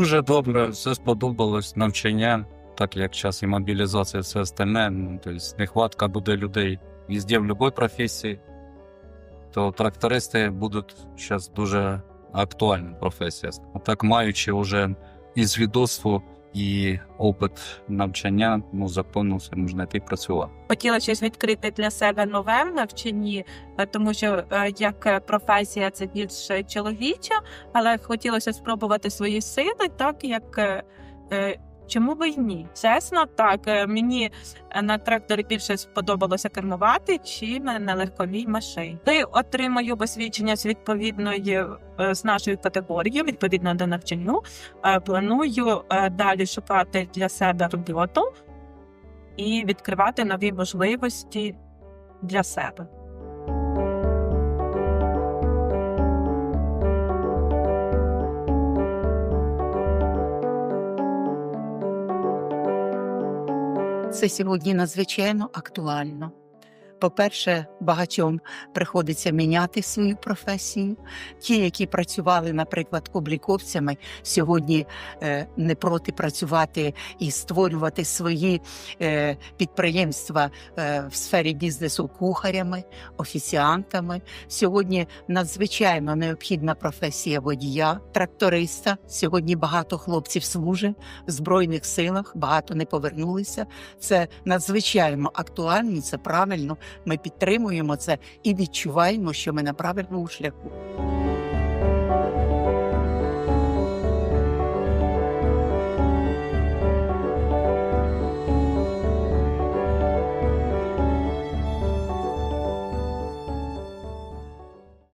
Дуже добре, все сподобалось навчання, так як час і мобілізація, все остальне. Ну, тобто нехватка буде людей везде в будь-якій професії. То трактористи будуть зараз дуже актуальна професія. А так, маючи вже і свідоцтво, і опит навчання, ну заповнився, можна йти працювати. хотіла щось відкрити для себе нове в е, тому що е, як е, професія це більш чоловіча, але хотілося спробувати свої сили, так як чому би й ні? Чесно, так е, мені е, на тракторі більше сподобалося кермувати, чим на легковій машині. Ти отримаю посвідчення з відповідної е, з нашою категорією, відповідно до навчанню. Е, Планую далі шукати для себе роботу і відкривати нові можливості для себе. Це сьогодні надзвичайно актуально. По-перше, багатьом приходиться міняти свою професію. Ті, які працювали, наприклад, обліковцями, сьогодні е, не проти працювати і створювати свої е, підприємства е, в сфері бізнесу кухарями, офіціантами. Сьогодні надзвичайно необхідна професія водія, тракториста. Сьогодні багато хлопців служить в збройних силах, багато не повернулися. Це надзвичайно актуально, це правильно. Ми підтримуємо це і відчуваємо, що ми на правильному шляху.